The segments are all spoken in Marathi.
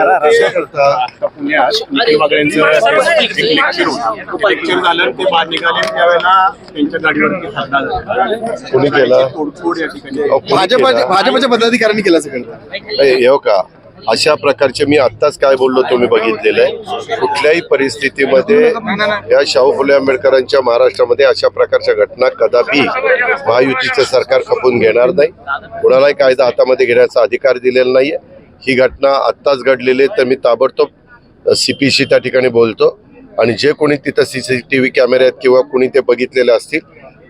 लेक्चर होतं लेक्चर झालं आणि ते बाद निघाले. त्यावेळेला त्यांच्या गाडीवरती हल्ला झाला कोणी केला? तोडफोड या ठिकाणी अहो, कोणी भाजपा केला? भाजपच्या पदाधिकाऱ्यांनी केलं सगळं हो का? अशा प्रकारचे मी आत्ताच काय बोललो तुम्ही बघितलेलं आहे. कुठल्याही परिस्थितीमध्ये या शाहू फुले आंबेडकरांच्या महाराष्ट्रामध्ये अशा प्रकारच्या घटना कदापि महायुतीचं सरकार खपून घेणार नाही. कुणालाही कायदा हातामध्ये घेण्याचा अधिकार दिलेला नाहीये. ही घटना आत्ताच घडलेली आहे तर मी ताबडतोब सी पी सी त्या ठिकाणी बोलतो. आणि जे कोणी तिथं सी सी टी व्ही कॅमेरे आहेत किंवा कोणी ते बघितलेले असतील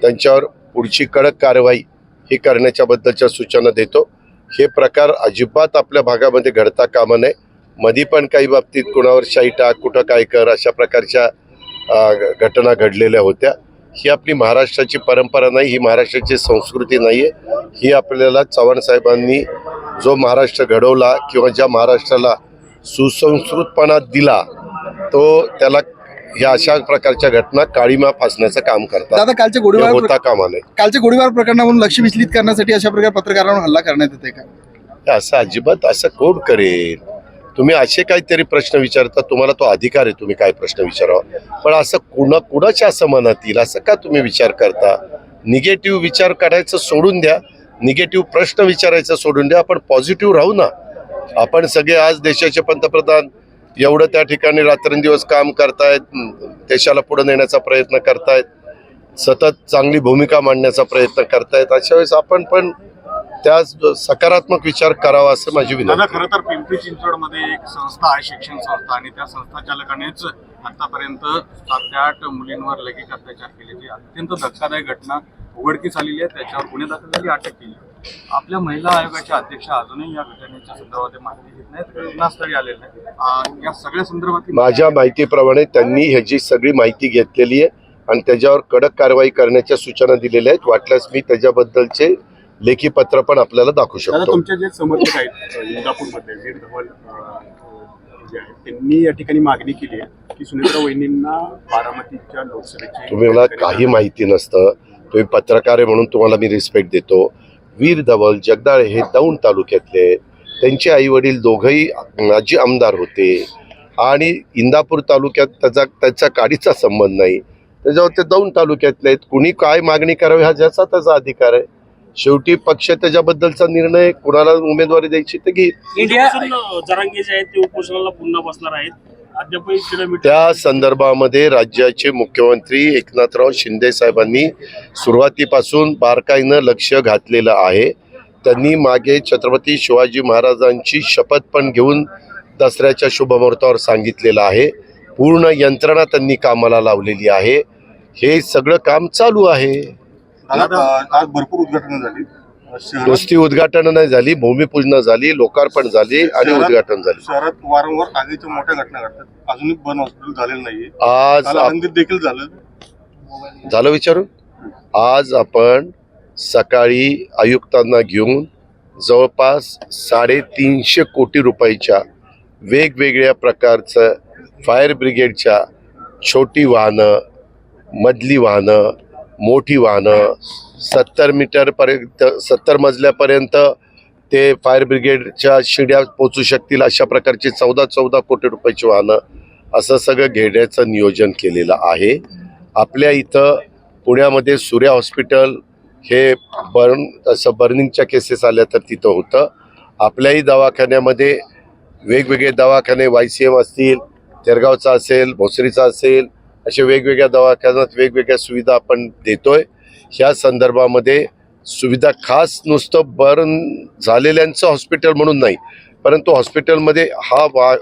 त्यांच्यावर पुढची कडक कारवाई ही करण्याच्याबद्दलच्या सूचना देतो. हे प्रकार अजिबात आपल्या भागामध्ये घडता कामा नये. मधी पण काही बाबतीत कुणावर शाई टाक कुठं काय कर अशा प्रकारच्या घटना घडलेल्या होत्या. ही आपली महाराष्ट्राची परंपरा नाही ही महाराष्ट्राची संस्कृती नाही आहे ही आपल्याला चव्हाण साहेबांनी जो महाराष्ट्र घडवला किंवा ज्या महाराष्ट्राला सुसंस्कृतपणा दिला तो त्याला ह्या अशा प्रकारच्या घटना काळीमा फासण्याचं काम करतात. दादा कालच्या गोळीबार होता कामा नये कालच्या गोळीबार प्रकरणावरून लक्ष विचलित करण्यासाठी अशा प्रकारे पत्रकारांवर हल्ला करण्यात येते का? असं अजिबात असं कोण करेल? तुम्ही असे काहीतरी प्रश्न विचारता तुम्हाला तो अधिकार आहे तुम्ही काय प्रश्न विचारावा. पण असं कुणा कुणाच्या असं मनात येईल असं का तुम्ही विचार करता? निगेटिव्ह विचार करायचं सोडून द्या. निगेटिव्ह प्रश्न विचारायचा सोडून द्या. आपण पॉझिटिव्ह राहू ना. आपण सगळे आज देशाचे पंतप्रधान एवढं त्या ठिकाणी रात्रंदिवस काम करतायत देशाला पुढे नेण्याचा प्रयत्न करतायत सतत चांगली भूमिका मांडण्याचा प्रयत्न करतायत. अशा वेळेस आपण पण त्या सकारात्मक विचार करावा असं माझी विनंती. खरं तर पिंपरी चिंचवडमध्ये एक संस्था आहे शिक्षण संस्था आणि त्या संस्था चालकानेच आतापर्यंत सात आठ मुलींवर लैंगिक अत्याचार केले अत्यंत धक्कादायक घटना उघडकीस आलेली आहे त्याच्यावर गुन्हे दाखल झाली अटक केली. आपल्या महिला आयोगाच्या अध्यक्षा अजूनही या घटनेच्या संदर्भात माहिती घेत नाहीत घटनास्थळी आलेले नाहीत. आ, या सगळ्या संदर्भात माझ्या माहितीप्रमाणे त्यांनी ह्याची सगळी माहिती घेतलेली आहे आणि त्याच्यावर कडक कारवाई करण्याच्या सूचना दिलेल्या आहेत. वाटल्यास मी त्याच्याबद्दलचे लेखी पत्र पण आपल्याला दाखवू शकतो. तुमचे जे समर्थक आहेत इंदापूरमध्ये वीर धवल जे आहेत त्यांनी या ठिकाणी मागणी केली आहे की सुनेत्रा वहिनींना बारामतीच्या लोकसभेची तुम्ही मला काही माहिती नसतं. तुम्ही पत्रकार आहे म्हणून तुम्हाला मी रिस्पेक्ट देतो. वीर धवल जगदाळे हे दौंड तालुक्यातले आहेत. त्यांचे आईवडील दोघंही माजी आमदार होते. आणि इंदापूर तालुक्यात त्याचा त्याचा काडीचा संबंध नाही. त्याच्यावर ते दौंड तालुक्यातले आहेत. कुणी काय मागणी करावी हा ज्याचा त्याचा अधिकार आहे. शेवटी पक्ष त्याच्याबद्दलचा निर्णय कुणाला उमेदवारी द्यायची ते घेईल. इंडिया जरांगे जे आहेत ते उपोषणाला पुन्हा बसणार आहेत. त्या संदर्भामध्ये राज्याचे मुख्यमंत्री एकनाथराव शिंदे साहेबांनी सुरुवातीपासून बारकाईनं लक्ष घातलेलं आहे. त्यांनी मागे छत्रपती शिवाजी महाराजांची शपथ पण घेऊन दसऱ्याच्या शुभमुहूर्तावर सांगितलेलं आहे. पूर्ण यंत्रणा त्यांनी कामाला लावलेली आहे. हे सगळं काम चालू आहे. आज भरपूर उद्घाटन झाली. नुसती उद्घाटन नाही झाली भूमिपूजन झाली लोकार्पण झाली आणि उद्घाटन झाली. शहरात वारंवार आगीच्या मोठ्या घटना घडतात. अजूनही बन हॉस्पिटल झालेलं नाहीये. आज आनंदीत देखील झालं. झालं विचारून? आज आपण सकाळी आयुक्तांना घेऊन जवळपास साडेतीनशे कोटी रुपयाच्या वेगवेगळ्या प्रकारचं फायर ब्रिगेडच्या छोटी वाहनं मधली वाहनं मोठी वाहनं सत्तर मीटरपर्यंत सत्तर मजल्यापर्यंत ते फायर ब्रिगेडच्या शिड्या पोचू शकतील अशा प्रकारची चौदा चौदा कोटी रुपयाची वाहनं असं सगळं घेण्याचं नियोजन केलेलं आहे. आपल्या इथं पुण्यामध्ये सूर्या हॉस्पिटल हे बर्न असं बर्निंगच्या केसेस आल्या तर तिथं होतं. आपल्याही दवाखान्यामध्ये वेगवेगळे दवाखाने वाय सी एम असतील तेरगावचा असेल भोसरीचा असेल असे वेगवेगळ्या दवाखान्यात वेगवेगळ्या सुविधा आपण देतोय. ह्या संदर्भामध्ये सुविधा खास नुसतं बर्न झालेल्यांचं हॉस्पिटल म्हणून नाही परंतु हॉस्पिटलमध्ये हा वा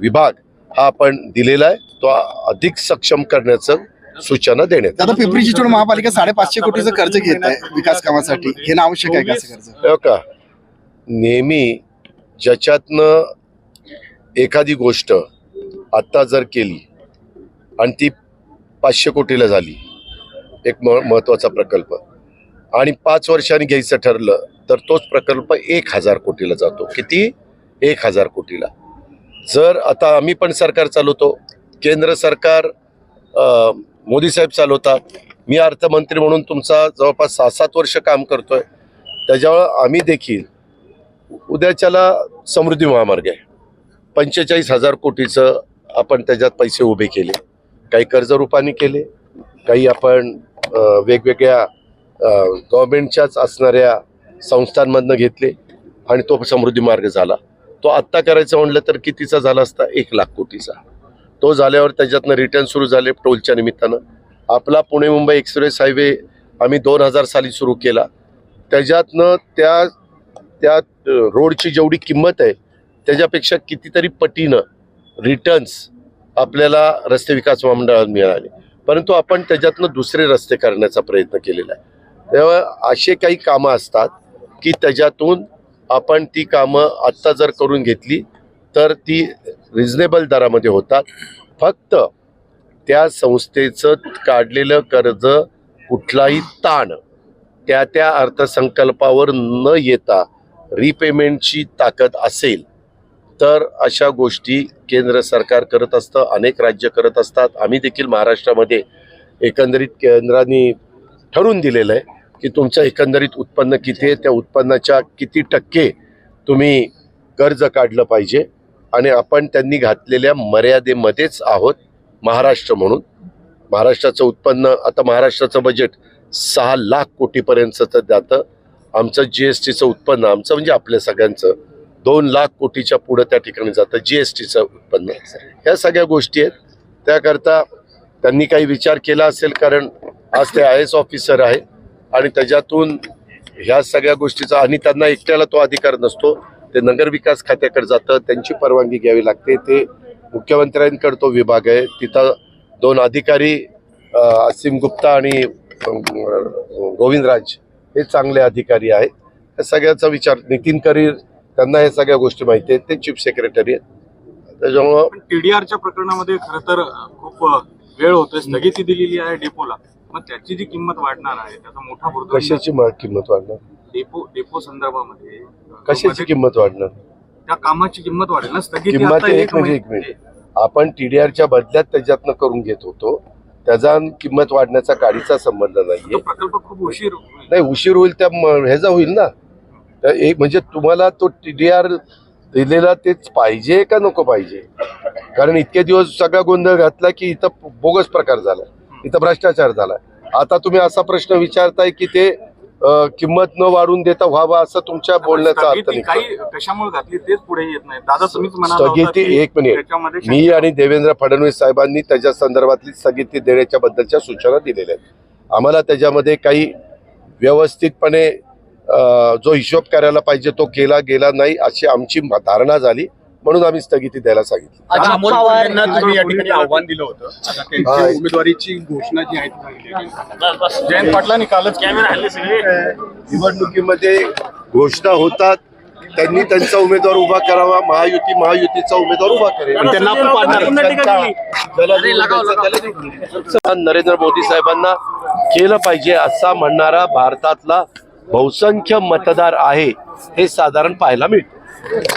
विभाग हा आपण दिलेला आहे. तो अधिक सक्षम करण्याचं सूचना देण्यात दादा पिंपरी चिंचवड महापालिका साडेपाचशे कोटीचं कर्ज घेत आहे विकास कामासाठी. हे ना आवश्यक आहे का असं कर्ज? हो का? नेहमी ज्याच्यातनं एखादी गोष्ट आत्ता जर केली आणि ती पाचशे कोटीला झाली. एक म महत्त्वाचा प्रकल्प. आणि पाच वर्षांनी घ्यायचं ठरलं तर तोच प्रकल्प एक हजार कोटीला जातो. किती? एक हजार कोटीला. जर आता आम्ही पण सरकार चालवतो केंद्र सरकार मोदी साहेब चालवतात मी अर्थमंत्री म्हणून तुमचा जवळपास सहा सात वर्ष काम करतोय त्याच्यामुळं आम्ही देखील उद्याच्याला समृद्धी महामार्ग आहे. पंचेचाळीस हजार कोटीचं आपण त्याच्यात पैसे उभे केले. काही कर्ज रूपाने केले काही आपण वेगवेगळ्या गव्हर्मेंटच्याच असणाऱ्या संस्थांमधनं घेतले आणि तो समृद्धी मार्ग झाला. तो आत्ता करायचं म्हणलं तर कितीचा झाला असता? एक लाख कोटीचा. तो झाल्यावर त्याच्यातनं रिटर्न सुरू झाले टोलच्या निमित्तानं. आपला पुणे मुंबई एक्सप्रेस हायवे आम्ही दोन हजार साली सुरू केला. त्याच्यातनं त्या त्या रोडची जेवढी किंमत आहे त्याच्यापेक्षा कितीतरी पटीनं रिटर्न्स आपल्याला रस्ते विकास महामंडळात मिळाले. परंतु आपण त्याच्यातनं दुसरे रस्ते करण्याचा प्रयत्न केलेला आहे. तेव्हा असे काही कामं असतात की त्याच्यातून आपण ती कामं आत्ता जर करून घेतली तर ती रिजनेबल दरामध्ये होतात. फक्त त्या संस्थेचं काढलेलं कर्ज कुठलाही ताण त्या त्या अर्थसंकल्पावर न येता रिपेमेंटची ताकद असेल तर अशा गोष्टी केंद्र सरकार करत असतं अनेक राज्य करत असतात. आम्ही देखील महाराष्ट्रामध्ये एकंदरीत केंद्राने ठरवून दिलेलं आहे की तुमचं एकंदरीत उत्पन्न किती आहे त्या उत्पन्नाच्या किती टक्के तुम्ही कर्ज काढलं पाहिजे आणि आपण त्यांनी घातलेल्या मर्यादेमध्येच आहोत महाराष्ट्र म्हणून. महाराष्ट्राचं उत्पन्न आता महाराष्ट्राचं बजेट सहा लाख कोटीपर्यंतचं जातं. आमचं जी एस टीचं उत्पन्न आमचं म्हणजे आपल्या सगळ्यांचं दोन लाख कोटीच्या पुढं त्या ठिकाणी जातं जी एस टीचं उत्पन्न. ह्या सगळ्या गोष्टी आहेत. त्याकरता त्यांनी काही विचार केला असेल कारण आज ते आय एस ऑफिसर आहे आणि त्याच्यातून ह्या सगळ्या गोष्टीचा आणि त्यांना एकट्याला तो अधिकार नसतो. ते नगरविकास खात्याकडे जातं त्यांची परवानगी घ्यावी लागते. ते मुख्यमंत्र्यांकडे तो विभाग आहे. तिथं दोन अधिकारी असीम गुप्ता आणि गोविंदराज हे चांगले अधिकारी आहेत. या सगळ्याचा विचार नितीन करीर त्यांना हे सगळ्या गोष्टी माहिती आहेत. ते चीफ सेक्रेटरी आहेत. त्याच्यामुळं टीडीआरच्या प्रकरणामध्ये खरं तर खूप वेळ होतोय. स्थगिती दिलेली आहे डेपोला. मग त्याची जी किंमत वाढणार आहे त्याचा मोठा बुरदा कशाची मा- किंमत वाढणार? डेपो डेपो संदर्भामध्ये कशाची किंमत वाढणार? त्या कामाची किंमत वाढेल ना. स्थगिती किंमत आता एक म्हणजे एक महिना- मिनिट. आपण टीडीआरच्या बदल्यात त्याच्यातनं करून घेत होतो. त्याचा किंमत वाढण्याचा काडीचा संबंध तो नाहीये प्रकल्प खूप उशीर होईल. नाही उशीर होईल त्या म- ह्याचा होईल ना. एक म्हणजे तुम्हाला तो टीडीआर दिलेला तेच पाहिजे का नको पाहिजे? कारण इतके दिवस सगळा गोंधळ घातला की इथं बोगस प्रकार झाला. इथं भ्रष्टाचार झाला. आता तुम्ही असा प्रश्न विचारताय की ते किंमत न वाढून देता व्हावा असं तुमच्या बोलण्याचा अर्थ स्थगिती निघतो. काही कशामुळे घातली तेच पुढे येत नाही. दादा होता स्थगिती एक मिनिट. मी आणि देवेंद्र फडणवीस साहेबांनी त्याच्या संदर्भातली स्थगिती देण्याच्या बद्दलच्या सूचना दिलेल्या आहेत. आम्हाला त्याच्यामध्ये काही व्यवस्थितपणे जो हिशोब करायला पाहिजे तो केला गेला नाही अशी आमची धारणा झाली. म्हणून आम्ही स्थगिती द्यायला सांगितली. आव्हान दिलं होतं. उमेदवारीची घोषणा जी आहे जयंत पाटलांनी कालच निवडणुकीमध्ये घोषणा होतात. त्यांनी त्यांचा उमेदवार उभा करावा. महायुती महायुतीचा उमेदवार उभा करेल. त्यांना. नरेंद्र मोदी साहेबांना केलं पाहिजे असा म्हणणारा भारतातला बहुसंख्य मतदार आहे हे साधारण पाहायला मिळतं.